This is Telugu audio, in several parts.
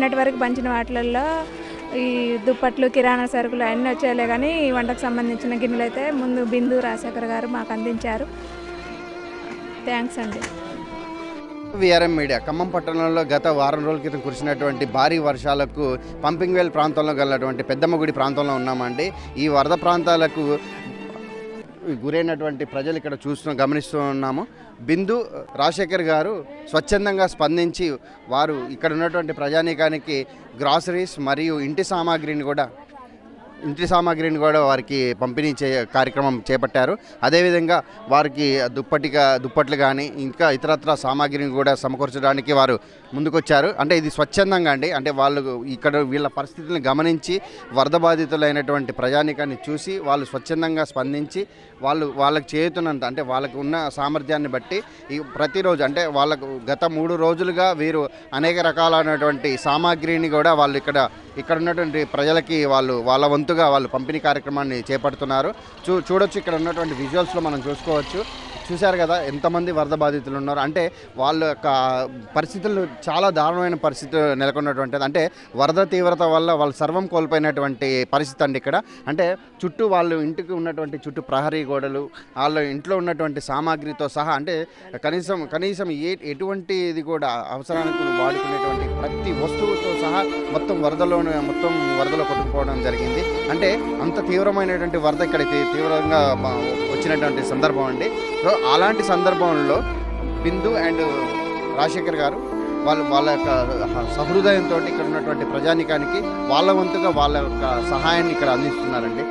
మొన్నటి వరకు పంచిన వాటిలలో ఈ దుప్పట్లు కిరాణా సరుకులు అన్నీ వచ్చాయిలే కానీ ఈ వంటకు సంబంధించిన గిన్నెలు అయితే ముందు బిందు రాజశేఖర్ గారు మాకు అందించారు. థ్యాంక్స్ అండి. విఆర్ఎం మీడియా ఖమ్మం పట్టణంలో గత వారం రోజుల క్రితం కురిసినటువంటి భారీ వర్షాలకు పంపింగ్ వెల్ ప్రాంతంలో గలటువంటి పెద్దమ్మగుడి ప్రాంతంలో ఉన్నామండి. ఈ వరద ప్రాంతాలకు గురైనటువంటి ప్రజలు ఇక్కడ చూస్తూ గమనిస్తూ ఉన్నాము. బిందు రాజశేఖర్ గారు స్వచ్ఛందంగా స్పందించి వారు ఇక్కడ ఉన్నటువంటి ప్రజానీకానికి గ్రాసరీస్ మరియు ఇంటి సామాగ్రిని కూడా ఇంటి సామాగ్రిని కూడా వారికి పంపిణీ చే కార్యక్రమం చేపట్టారు. అదేవిధంగా వారికి దుప్పటిగా దుప్పట్లు కానీ ఇంకా ఇతరత్ర సామాగ్రిని కూడా సమకూర్చడానికి వారు ముందుకొచ్చారు. అంటే ఇది స్వచ్ఛందంగా అండి. అంటే వాళ్ళు ఇక్కడ వీళ్ళ పరిస్థితులను గమనించి వరద బాధితులైనటువంటి ప్రజానికాన్ని చూసి వాళ్ళు స్వచ్ఛందంగా స్పందించి వాళ్ళు వాళ్ళకి చేయుతున్నంత అంటే వాళ్ళకు ఉన్న సామర్థ్యాన్ని బట్టి ఈ ప్రతిరోజు అంటే వాళ్ళకు గత మూడు రోజులుగా వీరు అనేక రకాలైనటువంటి సామాగ్రిని కూడా వాళ్ళు ఇక్కడ ఇక్కడ ఉన్నటువంటి ప్రజలకి వాళ్ళు వాళ్ళ వంతు వంతుగా వాళ్ళు పంపిణీ కార్యక్రమాన్ని చేపడుతున్నారు. చూ చూడొచ్చు ఇక్కడ ఉన్నటువంటి విజువల్స్లో మనం చూసుకోవచ్చు. చూశారు కదా ఎంతమంది వరద బాధితులు ఉన్నారు. అంటే వాళ్ళ యొక్క పరిస్థితులు చాలా దారుణమైన పరిస్థితి నెలకొన్నటువంటిది. అంటే వరద తీవ్రత వల్ల వాళ్ళు సర్వం కోల్పోయినటువంటి పరిస్థితి అండి ఇక్కడ. అంటే చుట్టూ వాళ్ళు ఇంటికి ఉన్నటువంటి చుట్టూ ప్రహరీ గోడలు వాళ్ళ ఇంట్లో ఉన్నటువంటి సామాగ్రితో సహా అంటే కనీసం కనీసం ఏ ఎటువంటిది కూడా అవసరానికి వాడుకునేటువంటి ప్రతి వస్తువుతో సహా మొత్తం వరదలోనే మొత్తం వరదలో కొట్టుకుపోవడం జరిగింది. అంటే అంత తీవ్రమైనటువంటి వరద ఇక్కడ తీవ్రంగా వచ్చినటువంటి సందర్భం అండి. సో అలాంటి సందర్భంలో బిందు అండ్ రాజశేఖర్ గారు వాళ్ళు వాళ్ళ యొక్క సహృదయంతో ఇక్కడ ఉన్నటువంటి ప్రజానికానికి వాళ్ళ వంతుగా వాళ్ళ యొక్క సహాయాన్ని ఇక్కడ అందిస్తున్నారండి.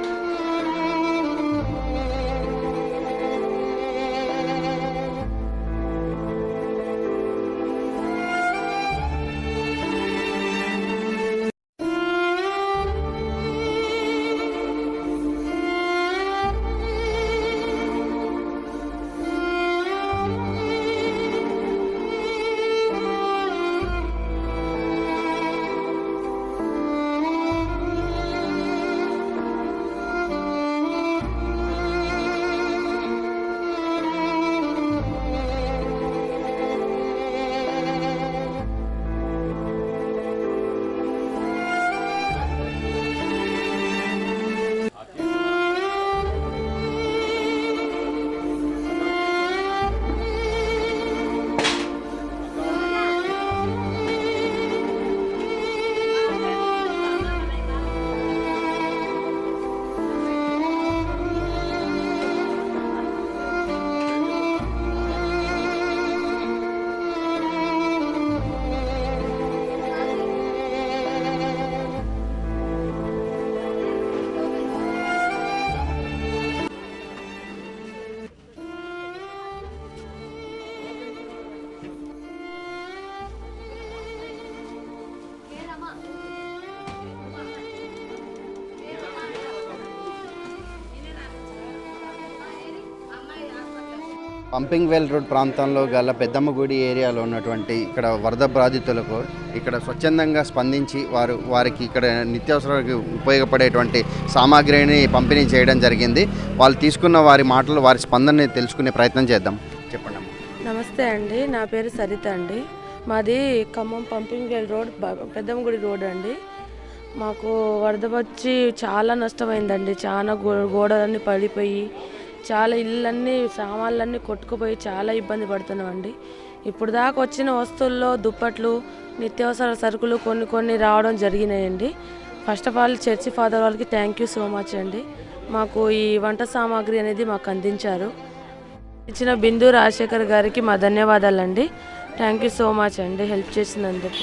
పంపింగ్ వెల్ రోడ్ ప్రాంతంలో గల పెద్దమ్మ గుడి ఏరియాలో ఉన్నటువంటి ఇక్కడ వరద బాధితులకు ఇక్కడ స్వచ్ఛందంగా స్పందించి వారు వారికి ఇక్కడ నిత్యావసరాలకు ఉపయోగపడేటువంటి సామాగ్రిని పంపిణీ చేయడం జరిగింది. వాళ్ళు తీసుకున్న వారి మాటలు వారి స్పందనని తెలుసుకునే ప్రయత్నం చేద్దాం. చెప్పండి నమస్తే అండి. నా పేరు సరిత అండి. మాది Khammam pumping well road Peddammagudi road అండి. మాకు వరద వచ్చి చాలా నష్టమైందండి. చాలా గో గోడలన్నీ పడిపోయి చాలా ఇళ్ళన్నీ సామాన్లన్నీ కొట్టుకుపోయి చాలా ఇబ్బంది పడుతున్నామండి. ఇప్పుడు దాకా వచ్చిన వస్తువుల్లో దుప్పట్లు నిత్యావసర సరుకులు కొన్ని కొన్ని రావడం జరిగినాయండి. First of all church father వాళ్ళకి థ్యాంక్ యూ సో మచ్ అండి. మాకు ఈ వంట సామాగ్రి అనేది మాకు అందించారు. ఇచ్చిన బిందు రాజశేఖర్ గారికి మా ధన్యవాదాలండి. థ్యాంక్ యూ సో మచ్ అండి. హెల్ప్ చేసినందుకు.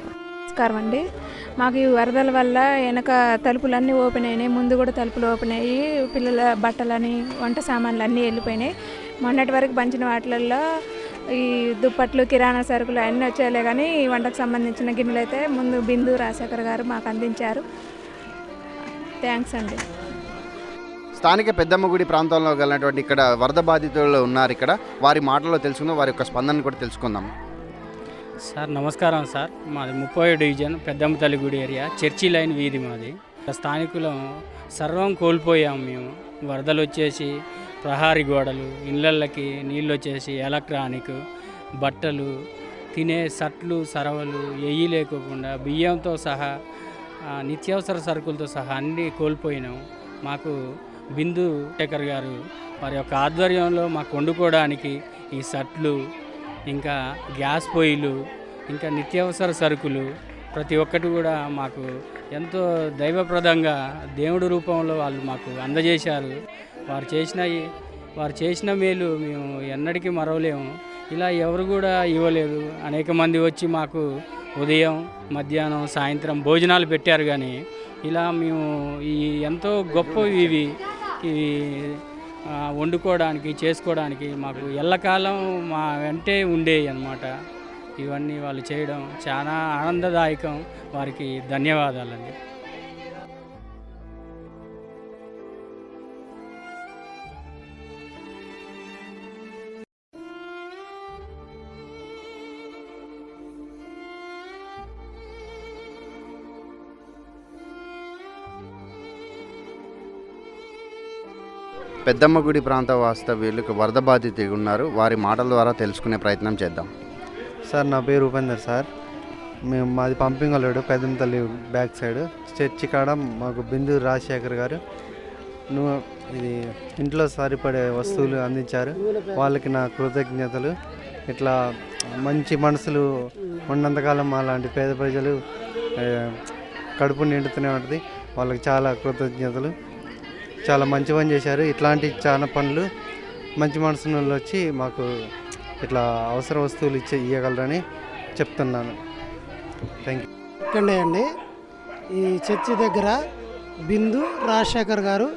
నమస్కారం అండి మాకు ఈ వరదల వల్ల వెనక తలుపులన్నీ ఓపెన్ అయినాయి ముందు కూడా తలుపులు ఓపెన్ అయ్యి పిల్లల బట్టలని వంట సామాన్లు అన్నీ వెళ్ళిపోయినాయి. మొన్నటి వరకు పంచిన వాటిల్లో ఈ దుప్పట్లు కిరాణా సరుకులు అన్నీ వచ్చాయిలే కానీ ఈ వంటకు సంబంధించిన గిన్నెలు అయితే ముందు బిందు రాజశేఖర్ గారు మాకు అందించారు. థ్యాంక్స్ అండి. స్థానిక పెద్దమ్మ గుడి ప్రాంతంలో గలటువంటి ఇక్కడ వరద బాధితులు ఉన్నారు ఇక్కడ. వారి మాటల్లో తెలుసుకుందాం వారి యొక్క స్పందన కూడా తెలుసుకుందాం. సార్ నమస్కారం సార్. మాది ముప్పై డివిజన్ పెద్దమ్మ తల్లి గుడి ఏరియా. చర్చి లైన్ వీధి మాది. స్థానికులం సర్వం కోల్పోయాం మేము. వరదలు వచ్చేసి ప్రహారీ గోడలు ఇళ్ళకి నీళ్ళు వచ్చేసి ఎలక్ట్రానిక్ బట్టలు తినే సట్లు సరవలు ఎయ్యి లేకోకుండా బియ్యంతో సహా నిత్యావసర సరుకులతో సహా అన్నీ కోల్పోయినాం. మాకు బిందు శేఖర్ గారు వారి యొక్క ఆధ్వర్యంలో మాకు వండుకోవడానికి ఈ సట్లు ఇంకా గ్యాస్ పొయ్యిలు ఇంకా నిత్యావసర సరుకులు ప్రతి ఒక్కటి కూడా మాకు ఎంతో దైవప్రదంగా దేవుడి రూపంలో వాళ్ళు మాకు అందజేశారు. వారు చేసిన వారు చేసిన మేలు మేము ఎన్నటికీ మరవలేము. ఇలా ఎవరు కూడా ఇవ్వలేదు. అనేక మంది వచ్చి మాకు ఉదయం మధ్యాహ్నం సాయంత్రం భోజనాలు పెట్టారు కానీ ఇలా మేము ఈ ఎంతో గొప్ప ఇవి ఇవి వండుకోవడానికి చేసుకోవడానికి మాకు ఎల్లకాలం మా వెంటే ఉండేవి అన్నమాట. ఇవన్నీ వాళ్ళు చేయడం చాలా ఆనందదాయకం. వారికి ధన్యవాదాలండి. పెద్దమ్మ గుడి ప్రాంత వాస్తవ్యులకు వరద బాధితులు ఉన్నారు. వారి మాటల ద్వారా తెలుసుకునే ప్రయత్నం చేద్దాం. సార్ నా పేరు ఉపేందర్ సార్. మేము మాది పంపింగ్ అల్లుడు పెద్దంతల్లి బ్యాక్ సైడ్. చర్చి కాడ మాకు బిందు రాజశేఖర్ గారు నువ్వు ఇది ఇంట్లో సరిపడే వస్తువులు అందించారు. వాళ్ళకి నా కృతజ్ఞతలు. ఇట్లా మంచి మనసులు ఉన్నంతకాలం అలాంటి పేద ప్రజలు కడుపు నిండుతూనే ఉంటుంది. వాళ్ళకి చాలా కృతజ్ఞతలు. చాలా మంచి పని చేశారు. ఇట్లాంటి చాలా పనులు మంచి మనసు వచ్చి మాకు ఇట్లా అవసర వస్తువులు ఇచ్చే ఇవ్వగలరని చెప్తున్నాను. థ్యాంక్ యూ ఇక్కడే అండి. ఈ చర్చి దగ్గర బిందు రాజశేఖర్ గారు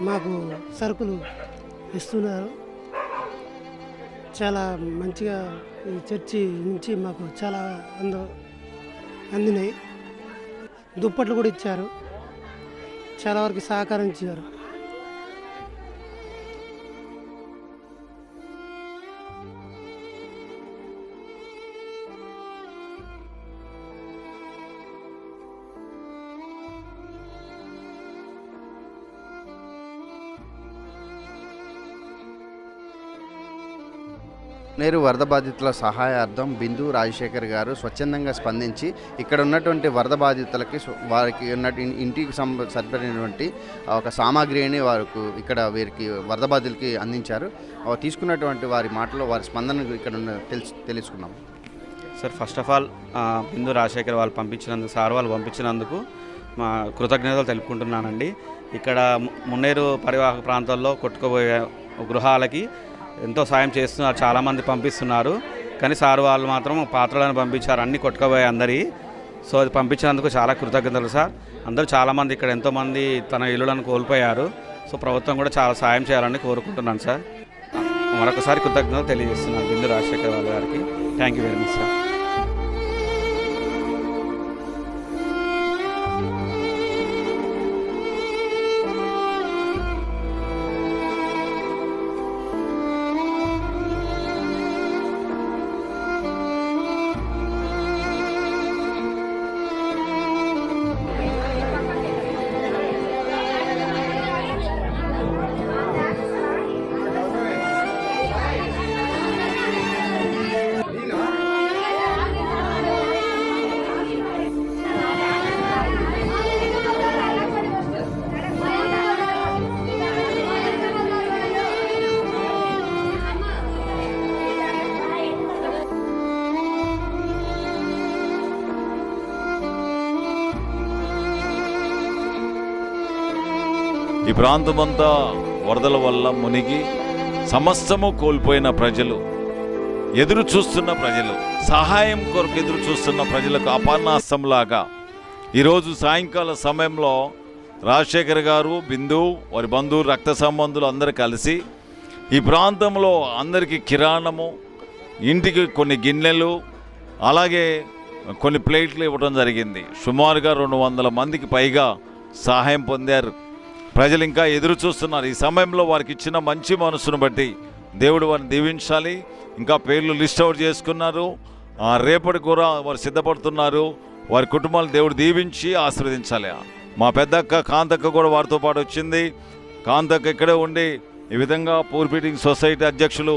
మాకు సరుకులు ఇస్తున్నారు. చాలా మంచిగా ఈ చర్చి నుంచి మాకు చాలా అంద అందినాయి. దుప్పట్లు కూడా ఇచ్చారు. చాలా వరకు సహకరించారు. నేరు వరద బాధితుల సహాయార్థం బిందు రాజశేఖర్ గారు స్వచ్ఛందంగా స్పందించి ఇక్కడ ఉన్నటువంటి వరద బాధితులకి వారికి ఉన్న ఇంటికి సరిపడినటువంటి ఒక సామాగ్రిని వారికి ఇక్కడ వీరికి వరద బాధితులకి అందించారు. తీసుకున్నటువంటి వారి మాటలో వారి స్పందన ఇక్కడ ఉన్న తెలుసు తెలుసుకున్నాం sir first of all Bindu Rajasekhar వాళ్ళు పంపించినందుకు సార్ వాళ్ళు పంపించినందుకు మా కృతజ్ఞతలు తెలుపుకుంటున్నానండి. ఇక్కడ ము- మున్నేరు పరివాహక ప్రాంతాల్లో కొట్టుకుపోయే గృహాలకి ఎంతో సాయం చేస్తున్నారు చాలామంది పంపిస్తున్నారు. కానీ సార్ వాళ్ళు మాత్రం పాత్రలను పంపించారు అన్ని కొట్టుకుపోయే అందరి. సో అది పంపించినందుకు చాలా కృతజ్ఞతలు సార్. అందరూ చాలామంది ఇక్కడ ఎంతోమంది తన ఇల్లులను కోల్పోయారు. సో ప్రభుత్వం కూడా చాలా సాయం చేయాలని కోరుకుంటున్నాను సార్. మరొకసారి కృతజ్ఞతలు తెలియజేస్తున్నాను బిందు రాజశేఖర్ వాళ్ళ గారికి. Thank you very much sir ఈ ప్రాంతమంతా వరదల వల్ల మునిగి సమస్తము కోల్పోయిన ప్రజలు ఎదురు చూస్తున్న ప్రజలు సహాయం కొరకు ఎదురు చూస్తున్న ప్రజలకు అపానాస్తంలాగా ఈరోజు సాయంకాల సమయంలో రాజశేఖర్ గారు బిందు వారి బంధువులు రక్త సంబంధులు అందరూ కలిసి ఈ ప్రాంతంలో అందరికీ కిరాణము ఇంటికి కొన్ని గిన్నెలు అలాగే కొన్ని ప్లేట్లు ఇవ్వడం జరిగింది. సుమారుగా రెండు వందల మందికి పైగా సహాయం పొందారు. ప్రజలు ఇంకా ఎదురు చూస్తున్నారు. ఈ సమయంలో వారికి ఇచ్చిన మంచి మనసును బట్టి దేవుడు వారిని దీవించాలి. ఇంకా పేర్లు లిస్ట్ అవుట్ చేసుకున్నారు. రేపటి కూడా వారు సిద్ధపడుతున్నారు. వారి కుటుంబాలు దేవుడు దీవించి ఆశీర్వదించాలి. మా పెద్దక్క కాంతక్క కూడా వారితో పాటు వచ్చింది. కాంతక్క ఇక్కడే ఉండి ఈ విధంగా పూర్ బీటింగ్ సొసైటీ అధ్యక్షులు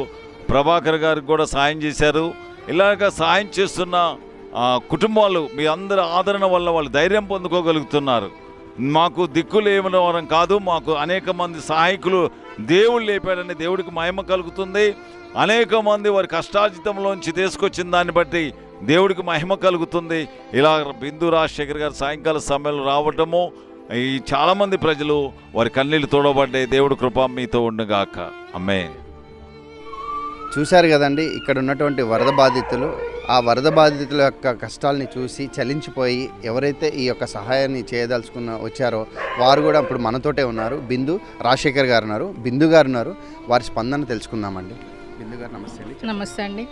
ప్రభాకర్ గారికి కూడా సాయం చేశారు. ఇలాగ సాయం చేస్తున్న కుటుంబాలు మీ అందరి ఆదరణ వల్ల వాళ్ళు ధైర్యం పొందుకోగలుగుతున్నారు. మాకు దిక్కులు వారం కాదు మాకు అనేక మంది సహాయకులు దేవుడు లేపాడని దేవుడికి మహిమ కలుగుతుంది. అనేక మంది వారి కష్టార్జితంలోంచి తీసుకొచ్చిన దాన్ని బట్టి దేవుడికి మహిమ కలుగుతుంది. ఇలా బిందు రాజశేఖర్ గారు సాయంకాల సమయంలో రావటము ఈ చాలామంది ప్రజలు వారి కన్నీళ్ళు తోడబడ్డాయి దేవుడి కృప మీతో ఉండుగాక. అమ్మే చూశారు కదండి ఇక్కడ ఉన్నటువంటి వరద బాధితులు ఆ వరద బాధితుల యొక్క కష్టాలని చూసి చలించిపోయి ఎవరైతే ఈ యొక్క సహాయాన్ని చేయదలుచుకున్న వచ్చారో వారు కూడా ఇప్పుడు మనతోటే ఉన్నారు. బిందు రాజశేఖర్ గారు ఉన్నారు. బిందు గారు ఉన్నారు. వారి స్పందన తెలుసుకుందామండి. బిందు గారు నమస్తే అండి. నమస్తే అండి.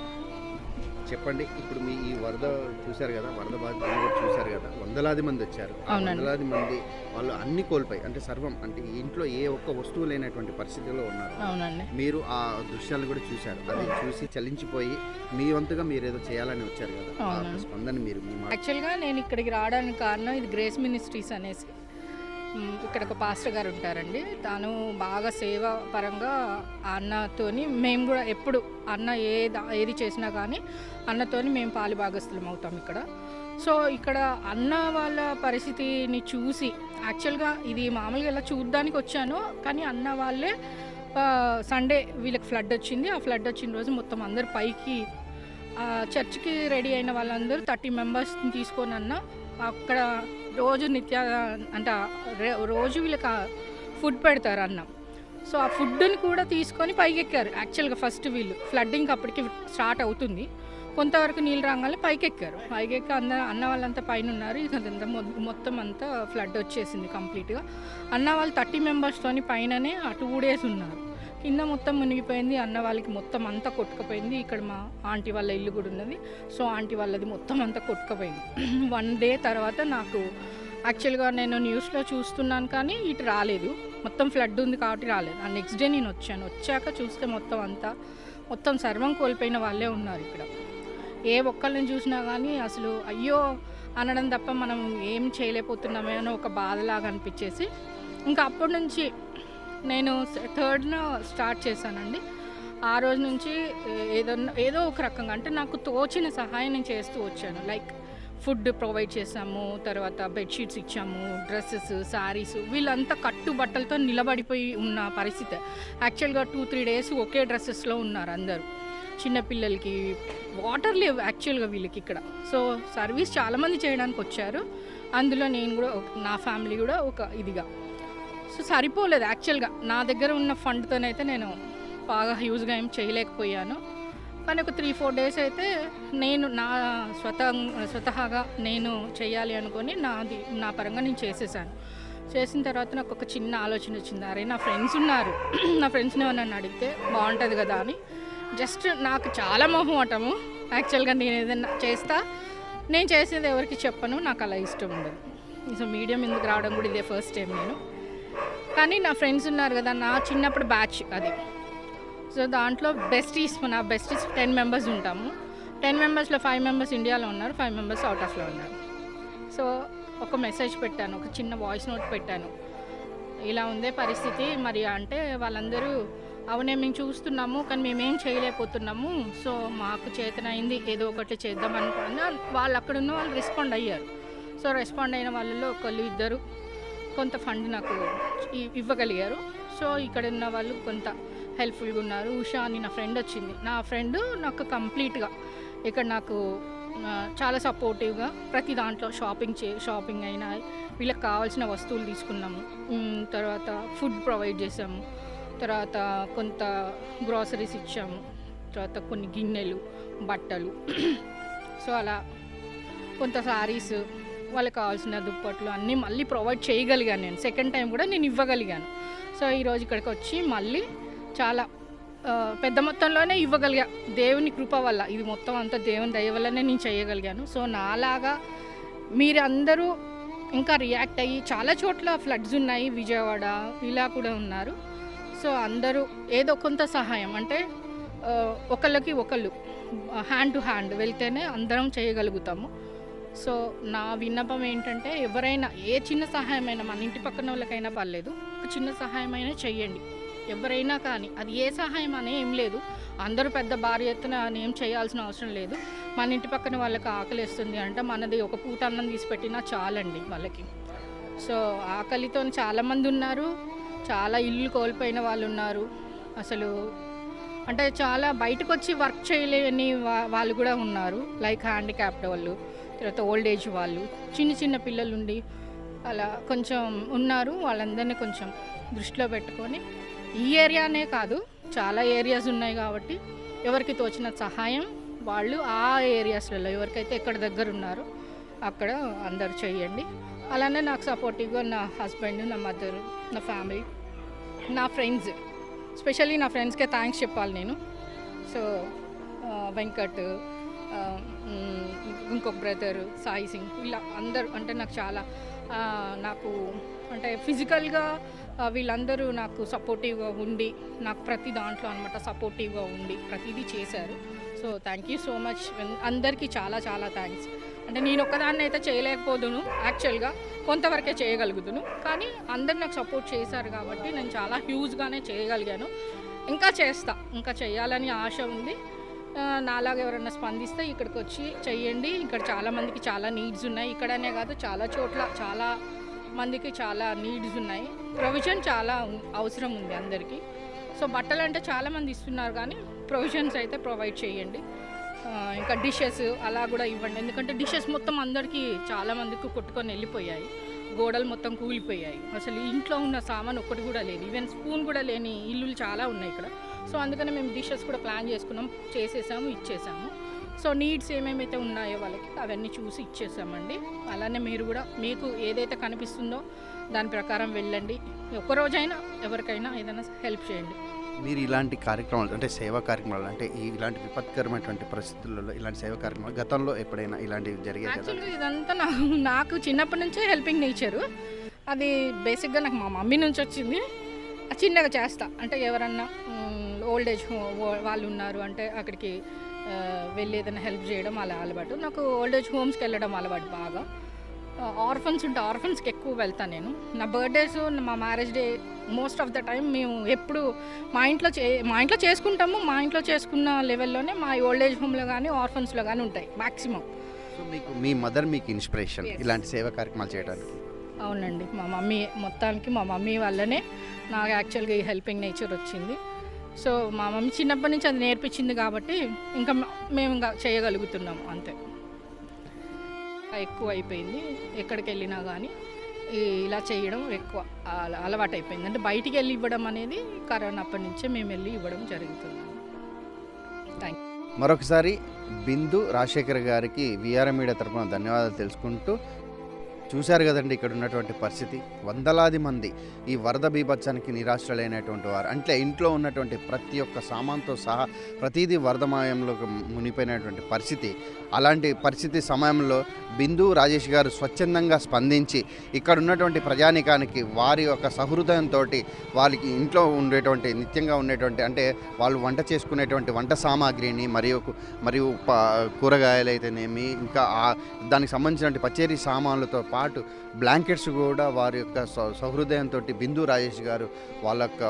చెప్పండి ఇప్పుడు మీ ఈ వరద చూశారు కదా వరద బాధితులు కూడా చూశారు కదా వందలాది మంది వచ్చారు ఆ. వందలాది మంది వాళ్ళు అన్ని కోల్పోయి అంటే సర్వం అంటే ఇంట్లో ఏ ఒక్క వస్తువు లేనటువంటి పరిస్థితిలో ఉన్నారు అవునండి మీరు ఆ దృశ్యాలను కూడా చూశారు అది చూసి చలించిపోయి మీ వంతుగా మీరు ఏదో చేయాలని వచ్చారు కదా ఆ. స్పందన మీరు మీ యాక్చువల్గా నేను ఇక్కడికి రావడానికి కారణం ఇది గ్రేస్ మినిస్ట్రీస్ అనేసి ఇక్కడ ఒక పాస్టర్ గారు ఉంటారండి. తాను బాగా సేవ పరంగా అన్నతోని మేము కూడా ఎప్పుడు అన్న ఏ ఏది చేసినా కానీ అన్నతోని మేము పాలి భాగస్థులం అవుతాం ఇక్కడ. సో ఇక్కడ అన్న వాళ్ళ పరిస్థితిని చూసి యాక్చువల్గా ఇది మామూలుగా ఇలా చూడ్డానికి వచ్చాను కానీ అన్న వాళ్ళే సండే వీళ్ళకి ఫ్లడ్ వచ్చింది. ఆ ఫ్లడ్ వచ్చిన రోజు మొత్తం అందరు పైకి చర్చ్కి రెడీ అయిన వాళ్ళందరూ థర్టీ మెంబర్స్ని తీసుకొని అన్న అక్కడ రోజు నిత్య అంటే రోజు వీళ్ళకి ఫుడ్ పెడతారు అన్నం. సో ఆ ఫుడ్ని కూడా తీసుకొని పైకి ఎక్కారు యాక్చువల్గా ఫస్ట్ వీళ్ళు. ఫ్లడ్డింగ్ అప్పటికి స్టార్ట్ అవుతుంది. కొంతవరకు నీళ్ళు రాగానే పైకెక్కారు. పైకెక్క అంద అన్న అన్న వాళ్ళంతా పైన ఉన్నారు ఇక మొత్తం అంతా ఫ్లడ్ వచ్చేసింది కంప్లీట్గా. అన్న వాళ్ళు థర్టీ మెంబర్స్తోని పైననే అటు టూ డేస్ ఉన్నారు. కింద మొత్తం మునిగిపోయింది అన్న వాళ్ళకి మొత్తం అంతా కొట్టుకుపోయింది. ఇక్కడ మా ఆంటీ వాళ్ళ ఇల్లు కూడా ఉన్నది. సో ఆంటీ వాళ్ళది మొత్తం అంతా కొట్టుకుపోయింది. వన్ డే తర్వాత నాకు యాక్చువల్గా నేను న్యూస్లో చూస్తున్నాను కానీ ఇటు రాలేదు. మొత్తం ఫ్లడ్ ఉంది కాబట్టి రాలేదు. ఆ నెక్స్ట్ డే నేను వచ్చాను. వచ్చాక చూస్తే మొత్తం అంతా మొత్తం సర్వం కోల్పోయిన వాళ్ళే ఉన్నారు ఇక్కడ. ఏ ఒక్కళ్ళని చూసినా కానీ అసలు అయ్యో అనడం తప్ప మనం ఏం చేయలేకపోతున్నామే అని ఒక బాధలాగా అనిపించేసి ఇంకా అప్పటి నుంచి నేను థర్డ్న స్టార్ట్ చేశానండి. ఆ రోజు నుంచి ఏదో ఏదో ఒక రకంగా అంటే నాకు తోచిన సహాయం నేను చేస్తూ వచ్చాను. లైక్ ఫుడ్ ప్రొవైడ్ చేసాము తర్వాత బెడ్షీట్స్ ఇచ్చాము డ్రెస్సెస్ శారీస్ వీళ్ళంతా కట్టు బట్టలతో నిలబడిపోయి ఉన్న పరిస్థితి. యాక్చువల్గా టూ త్రీ డేస్ ఒకే డ్రెస్సెస్లో ఉన్నారు అందరూ. చిన్నపిల్లలకి వాటర్ లేవు యాక్చువల్గా వీళ్ళకి ఇక్కడ. సో సర్వీస్ చాలామంది చేయడానికి వచ్చారు అందులో నేను కూడా ఒక- నా ఫ్యామిలీ కూడా ఒక ఇదిగా. సో సరిపోలేదు యాక్చువల్గా. నా దగ్గర ఉన్న ఫండ్తోనైతే నేను బాగా హ్యూజ్గా ఏం చేయలేకపోయాను. కానీ ఒక త్రీ ఫోర్ డేస్ అయితే నేను నా స్వత స్వతహాగా నేను చేయాలి అనుకొని నాది నా పరంగా నేను చేసేసాను. చేసిన తర్వాత నాకు ఒక చిన్న ఆలోచన వచ్చింది. అరే నా ఫ్రెండ్స్ ఉన్నారు. నా ఫ్రెండ్స్ని నన్ను అడిగితే బాగుంటుంది కదా అని. జస్ట్ నాకు చాలా మొహమాటము. యాక్చువల్గా నేను ఏదైనా చేస్తా. నేను చేసేది ఎవరికి చెప్పను. నాకు అలా ఇష్టం ఉండదు. సో మీడియం ఎందుకు రావడం కూడా ఇదే ఫస్ట్ టైం నేను. కానీ నా ఫ్రెండ్స్ ఉన్నారు కదా నా చిన్నప్పుడు బ్యాచ్ అది. సో దాంట్లో బెస్టీస్ నా బెస్టీస్ టెన్ మెంబర్స్ ఉంటాము. టెన్ మెంబర్స్లో ఫైవ్ మెంబర్స్ ఇండియాలో ఉన్నారు ఫైవ్ మెంబర్స్ అవుట్ ఆఫ్లో ఉన్నారు. సో ఒక మెసేజ్ పెట్టాను ఒక చిన్న వాయిస్ నోట్ పెట్టాను. ఇలా ఉందే పరిస్థితి మరి అంటే వాళ్ళందరూ అవునే మేము చూస్తున్నాము కానీ మేమేం చేయలేకపోతున్నాము. సో మాకు చేతనైంది ఏదో ఒకటి చేద్దాం అనుకున్నా వాళ్ళు అక్కడ ఉన్న వాళ్ళు రెస్పాండ్ అయ్యారు. సో రెస్పాండ్ అయిన వాళ్ళలో ఒకళ్ళు ఇద్దరు కొంత ఫండ్ నాకు ఇవ్వగలిగారు. సో ఇక్కడ ఉన్న వాళ్ళు కొంత హెల్ప్ఫుల్గా ఉన్నారు. ఉషా అని నా ఫ్రెండ్ వచ్చింది. నా ఫ్రెండ్ నాకు కంప్లీట్గా ఇక్కడ నాకు చాలా సపోర్టివ్గా ప్రతి దాంట్లో షాపింగ్ చే షాపింగ్ అయినా వీళ్ళకి కావాల్సిన వస్తువులు తీసుకున్నాము. తర్వాత ఫుడ్ ప్రొవైడ్ చేసాము. తర్వాత కొంత గ్రాసరీస్ ఇచ్చాము. తర్వాత కొన్ని గిన్నెలు బట్టలు. సో అలా కొంత శారీస్ వాళ్ళకి కావాల్సిన దుప్పట్లు అన్నీ మళ్ళీ ప్రొవైడ్ చేయగలిగాను నేను. సెకండ్ టైం కూడా నేను ఇవ్వగలిగాను. సో ఈరోజు ఇక్కడికి వచ్చి మళ్ళీ చాలా పెద్ద మొత్తంలోనే ఇవ్వగలిగా. దేవుని కృప వల్ల ఇది మొత్తం అంతా దేవుని దయ వల్లనే నేను చేయగలిగాను. సో నాలాగా మీరందరూ ఇంకా రియాక్ట్ అయ్యి చాలా చోట్ల ఫ్లడ్స్ ఉన్నాయి. విజయవాడ ఇలా కూడా ఉన్నారు. సో అందరూ ఏదో కొంత సహాయం అంటే ఒకళ్ళకి ఒకళ్ళు హ్యాండ్ టు హ్యాండ్ వెళ్తేనే అందరం చేయగలుగుతాము. సో నా విన్నపం ఏంటంటే ఎవరైనా ఏ చిన్న సహాయమైనా మన ఇంటి పక్కన వాళ్ళకైనా పర్లేదు ఒక చిన్న సహాయమైనా చెయ్యండి. ఎవరైనా కానీ అది ఏ సహాయం అనే ఏం లేదు. అందరూ పెద్ద భారీ ఎత్తున ఏం చేయాల్సిన అవసరం లేదు. మన ఇంటి పక్కన వాళ్ళకి ఆకలిస్తుంది అంటే మనది ఒక పూట అన్నం తీసిపెట్టినా చాలండి వాళ్ళకి. సో ఆకలితో చాలామంది ఉన్నారు చాలా ఇల్లు కోల్పోయిన వాళ్ళు ఉన్నారు. అసలు అంటే చాలా బయటకు వచ్చి వర్క్ చేయలేని వా- వాళ్ళు కూడా ఉన్నారు. లైక్ హ్యాండిక్యాప్డ్ వాళ్ళు. తర్వాత ఓల్డ్ ఏజ్ వాళ్ళు చిన్న చిన్న పిల్లలు ఉండి అలా కొంచెం ఉన్నారు. వాళ్ళందరినీ కొంచెం దృష్టిలో పెట్టుకొని ఈ ఏరియానే కాదు చాలా ఏరియాస్ ఉన్నాయి కాబట్టి ఎవరికి తోచిన సహాయం వాళ్ళు ఆ ఏరియాస్లలో ఎవరికైతే ఎక్కడ దగ్గర ఉన్నారో అక్కడ అందరు చేయండి. అలానే నాకు సపోర్టివ్గా నా హస్బెండ్ నా మదర్ నా ఫ్యామిలీ నా ఫ్రెండ్స్ స్పెషల్లీ నా ఫ్రెండ్స్కే థ్యాంక్స్ చెప్పాలి నేను. సో వెంకట్ ఇంకొక బ్రదర్ సాయి సింగ్. ఇలా అందరూ అంటే నాకు చాలా నాకు అంటే ఫిజికల్గా వీళ్ళందరూ నాకు సపోర్టివ్గా ఉండి నాకు ప్రతి దాంట్లో అనమాట సపోర్టివ్గా ఉండి ప్రతిదీ చేశారు. So thank you so much అందరికీ చాలా చాలా థ్యాంక్స్ అంటే నేను ఒక్కదాన్ని అయితే చేయలేకపోదును యాక్చువల్గా కొంతవరకే చేయగలుగుతును కానీ అందరు నాకు సపోర్ట్ చేశారు కాబట్టి నేను చాలా హ్యూజ్గానే చేయగలిగాను. ఇంకా చేస్తా ఇంకా చేయాలని ఆశ ఉంది. నాలాగా ఎవరైనా స్పందిస్తే ఇక్కడికి వచ్చి చెయ్యండి. ఇక్కడ చాలా మందికి చాలా నీడ్స్ ఉన్నాయి. ఇక్కడనే కాదు చాలా చోట్ల చాలా మందికి చాలా నీడ్స్ ఉన్నాయి. ప్రొవిజన్ చాలా అవసరం ఉంది అందరికీ. సో బట్టలు అంటే చాలా మంది ఇస్తున్నారు కానీ ప్రొవిజన్స్ అయితే ప్రొవైడ్ చేయండి. ఇంకా డిషెస్ అలా కూడా ఇవ్వండి. ఎందుకంటే డిషెస్ మొత్తం అందరికీ చాలా మందికి కొట్టుకొని వెళ్ళిపోయాయి. గోడలు మొత్తం కూలిపోయాయి. అసలు ఇంట్లో ఉన్న సామాన్ ఒక్కటి కూడా లేదు. ఈవెన్ స్పూన్ కూడా లేని ఇల్లులు చాలా ఉన్నాయి ఇక్కడ. సో అందుకని మేము డిషెస్ కూడా ప్లాన్ చేసుకున్నాం చేసేసాము ఇచ్చేసాము. సో నీడ్స్ ఏమేమైతే ఉన్నాయో వాళ్ళకి అవన్నీ చూసి ఇచ్చేసామండి. అలానే మీరు కూడా మీకు ఏదైతే కనిపిస్తుందో దాని ప్రకారం వెళ్ళండి. ఒక్క రోజైనా ఎవరికైనా ఏదైనా హెల్ప్ చేయండి. మీరు ఇలాంటి కార్యక్రమాలు అంటే సేవా కార్యక్రమాలు అంటే ఇలాంటి విపత్కరమైనటువంటి పరిస్థితులలో ఇలాంటి సేవా కార్యక్రమాలు గతంలో ఎప్పుడైనా ఇలాంటివి జరిగాయి ఇదంతా నాకు నాకు చిన్నప్పటి నుంచే హెల్పింగ్ నేచరు అది బేసిక్గా నాకు మా మమ్మీ నుంచి వచ్చింది. చిన్నగా చేస్తా. అంటే ఎవరన్నా ఓల్డ్ ఏజ్ వాళ్ళు ఉన్నారు అంటే అక్కడికి వెళ్ళి ఏదైనా హెల్ప్ చేయడం అలా అలవాటు. నాకు ఓల్డ్ ఏజ్ హోమ్స్కి వెళ్ళడం అలవాటు బాగా. ఆర్ఫన్స్ ఉంటే ఆర్ఫన్స్కి ఎక్కువ వెళ్తాను నేను. నా బర్త్డేస్ మా marriage day most of the time మేము ఎప్పుడు మా ఇంట్లో చే మా ఇంట్లో చేసుకుంటాము. మా ఇంట్లో చేసుకున్న లెవెల్లోనే మా ఓల్డ్ ఏజ్ హోమ్లో కానీ ఆర్ఫన్స్లో కానీ ఉంటాయి మ్యాక్సిమం సో మీకు మీ మదర్ మీకు ఇన్స్పిరేషన్. ఇలాంటి సేవా కార్యక్రమాలు చేయడానికి? అవునండి. మా మమ్మీ మొత్తానికి మా మమ్మీ వల్లనే నాకు యాక్చువల్గా ఈ హెల్పింగ్ నేచర్ వచ్చింది. సో మా మమ్మీ చిన్నప్పటి నుంచి అది నేర్పించింది కాబట్టి ఇంకా మేము ఇంకా చేయగలుగుతున్నాము అంతే. ఎక్కువ అయిపోయింది ఎక్కడికి వెళ్ళినా కానీ ఇలా చేయడం ఎక్కువ అలవాటు అయిపోయింది అంటే బయటికి వెళ్ళి ఇవ్వడం అనేది కరోనా అప్పటి నుంచే మేము వెళ్ళి ఇవ్వడం జరుగుతుంది. థ్యాంక్ మరొకసారి బిందు రాజశేఖర్ గారికి విఆర్ఎం మీడియా తరఫున ధన్యవాదాలు తెలుసుకుంటూ చూశారు కదండి ఇక్కడ ఉన్నటువంటి పరిస్థితి. వందలాది మంది ఈ వరద బీభత్సానికి నిరాశ్రలైనటువంటి వారు. అంటే ఇంట్లో ఉన్నటువంటి ప్రతి ఒక్క సామాన్తో సహా ప్రతిదీ వరదమాయంలో మునిపోయినటువంటి పరిస్థితి. అలాంటి పరిస్థితి సమయంలో బిందు రాజేష్ గారు స్వచ్ఛందంగా స్పందించి ఇక్కడ ఉన్నటువంటి ప్రజానికానికి వారి యొక్క సహృదయంతో వాళ్ళకి ఇంట్లో ఉండేటువంటి నిత్యంగా ఉండేటువంటి అంటే వాళ్ళు వంట చేసుకునేటువంటి వంట సామాగ్రిని మరియు మరియు కూరగాయలు అయితేనేమి ఇంకా దానికి సంబంధించిన పచేరీ సామాన్లతో పాటు బ్లాంకెట్స్ కూడా వారి యొక్క సహృదయంతో బిందు రాజేష్ గారు వాళ్ళ యొక్క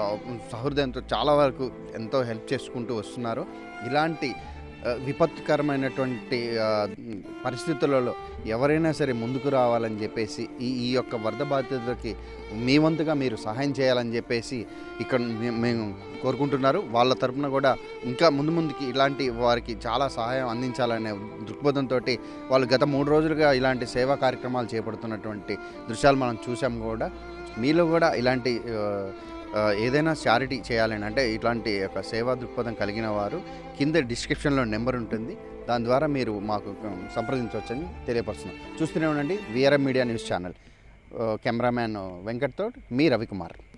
సహృదయంతో చాలా వరకు ఎంతో హెల్ప్ చేసుకుంటూ వస్తున్నారు. ఇలాంటి విపత్కరమైనటువంటి పరిస్థితులలో ఎవరైనా సరే ముందుకు రావాలని చెప్పేసి ఈ ఈ యొక్క వరద బాధితులకి మీ వంతుగా మీరు సహాయం చేయాలని చెప్పేసి ఇక్కడ మేము కోరుకుంటున్నారు. వాళ్ళ తరపున కూడా ఇంకా ముందు ముందుకి ఇలాంటి వారికి చాలా సహాయం అందించాలనే దృక్పథంతో వాళ్ళు గత మూడు రోజులుగా ఇలాంటి సేవా కార్యక్రమాలు చేపడుతున్నటువంటి దృశ్యాలు మనం చూసాం కూడా. మీలో కూడా ఇలాంటి ఏదైనా చారిటీ చేయాలని అంటే ఇట్లాంటి ఒక సేవా దృక్పథం కలిగిన వారు కింద డిస్క్రిప్షన్లో నెంబర్ ఉంటుంది. దాని ద్వారా మీరు మాకు సంప్రదించవచ్చని తెలియపరుస్తున్నాం. చూస్తూనే ఉండండి. VRM media news channel. Cameraman Venkat తోడ్ మీ రవికుమార్.